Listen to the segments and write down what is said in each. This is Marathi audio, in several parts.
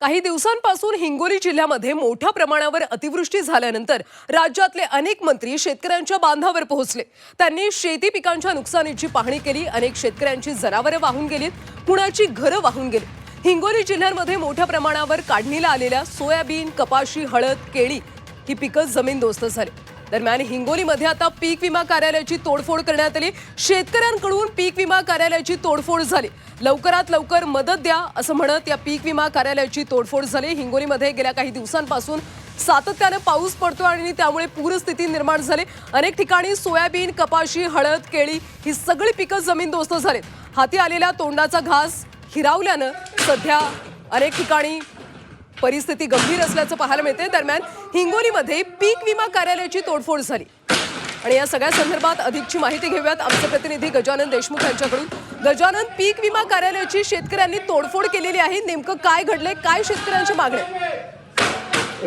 काही दिवसांपासून हिंगोली जिल्ह्यामध्ये मोठ्या प्रमाणावर अतिवृष्टी झाल्यानंतर राज्यातले अनेक मंत्री शेतकऱ्यांच्या बांधावर पोहोचले. त्यांनी शेती पिकांच्या नुकसानीची पाहणी केली अनेक शेतकऱ्यांची जनावरं वाहून गेलीत कुणाची घरं वाहून गेली. हिंगोली जिल्ह्यांमध्ये मोठ्या प्रमाणावर काढणीला आलेल्या सोयाबीन कपाशी हळद केळी ही पिकं जमीनदोस्त झाली. दरम्यान हिंगोलीमध्ये आता पीक विमा कार्यालयाची तोडफोड करण्यात आली. शेतकऱ्यांकडून पीक विमा कार्यालयाची तोडफोड झाली. लवकरात लवकर मदत द्या असं म्हणत या पीक विमा कार्यालयाची तोडफोड झाली. हिंगोलीमध्ये गेल्या काही दिवसांपासून सातत्यानं पाऊस पडतो आणि त्यामुळे पूरस्थिती निर्माण झाली. अनेक ठिकाणी सोयाबीन कपाशी हळद केळी ही सगळी पिकं जमीनदोस्त झालीत. हाती आलेल्या तोंडाचा घास हिरावल्यानं सध्या अनेक ठिकाणी परिस्थिती गंभीर असल्याचं पाहायला मिळते दरम्यान हिंगोलीमध्ये पीक विमा कार्यालयाची तोडफोड झाली. आणि या सगळ्या संदर्भात अधिकची माहिती घेऊयात आमचे प्रतिनिधी गजानन देशमुख यांच्याकडून. गजानन पीक विमा कार्यालयाची शेतकऱ्यांनी तोडफोड केलेली आहे. नेमकं काय घडलंय? काय शेतकऱ्यांची मागणी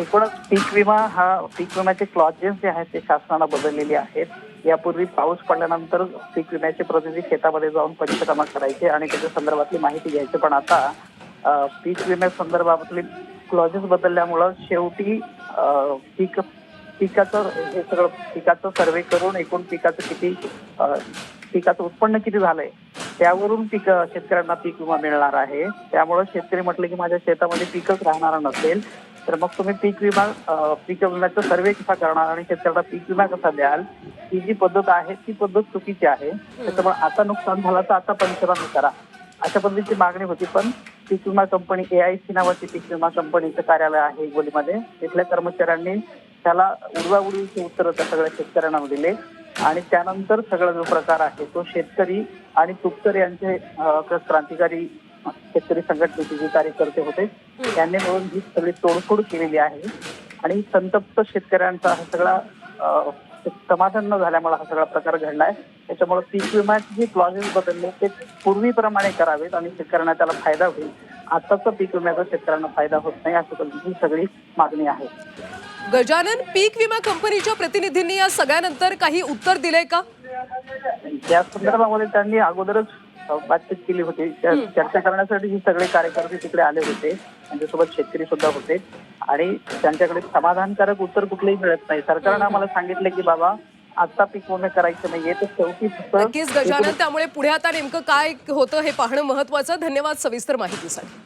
एकूणच पीक विमा हा पीक विम्याचे क्लॉजेस जे आहेत ते शासनाला बदललेले आहेत. यापूर्वी पाऊस पडल्यानंतर पीक विम्याचे प्रतिनिधी शेतामध्ये जाऊन पंचनामा करायचे आणि त्याच्या संदर्भातली माहिती घ्यायची. पण आता पीक विम्या संदर्भातले क्लॉजेस बदलल्यामुळं शेवटी पीक पिकाचं हे सगळं पिकाचं सर्वे करून एकूण पिकाचं किती पिकाचं उत्पन्न किती झालंय त्यावरून पीक शेतकऱ्यांना पीक विमा मिळणार आहे. त्यामुळे शेतकरी म्हटले की माझ्या शेतामध्ये पीकच राहणार नसेल तर मग तुम्ही पीक विमा पीक विम्याचा सर्वे कसा करणार आणि शेतकऱ्यांना पीक विमा कसा द्याल? ही जी पद्धत आहे ती पद्धत चुकीची आहे. त्याच्यामुळे आता नुकसान झालं तर आता पंचनामे करा. अशा पद्धतीची मागणी होती पण पीक विमा कंपनी ए आय सी नावाची पीक विमा कंपनीचं कार्यालय आहे हिंगोलीमध्ये. तिथल्या कर्मचाऱ्यांनी त्याला उडवाउडवीची उत्तरं त्या सगळ्या शेतकऱ्यांना दिले. आणि त्यानंतर सगळा जो प्रकार आहे तो शेतकरी आणि तुपकर यांचे क्रांतिकारी शेतकरी संघटनेचे जे कार्यकर्ते होते त्यांनी मिळून ही सगळी तोडफोड केलेली आहे. आणि संतप्त शेतकऱ्यांचा हा सगळा समाधान न झाल्यामुळे हा सगळा प्रकार घडलाय. त्याच्यामुळे पीक विम्याचे जे क्लॉजेस बदलले ते पूर्वीप्रमाणे करावेत आणि शेतकऱ्यांना त्याला फायदा होईल. आताचा पीक विम्याचा शेतकऱ्यांना फायदा होत नाही अशी पद्धतीची सगळी मागणी आहे. गजानन पीक विमा कंपनीच्या प्रतिनिधींनी या सगळ्यानंतर काही उत्तर दिलंय का? त्या संदर्भामध्ये त्यांनी अगोदरच बातचीत केली होती. चर्चा करण्यासाठी ही सगळे कार्यकर्ते तिकडे आले होते. त्यांच्यासोबत शेतकरी सुद्धा होते. आणि त्यांच्याकडे समाधानकारक उत्तर कुठलेही मिळत नाही. सरकारनं आम्हाला सांगितलं की बाबा आता पीक विमे करायचं नाहीये तर शेवटी नक्कीच गजानन त्यामुळे पुढे आता नेमकं काय होतं हे पाहणं महत्वाचं. धन्यवाद सविस्तर माहितीसाठी.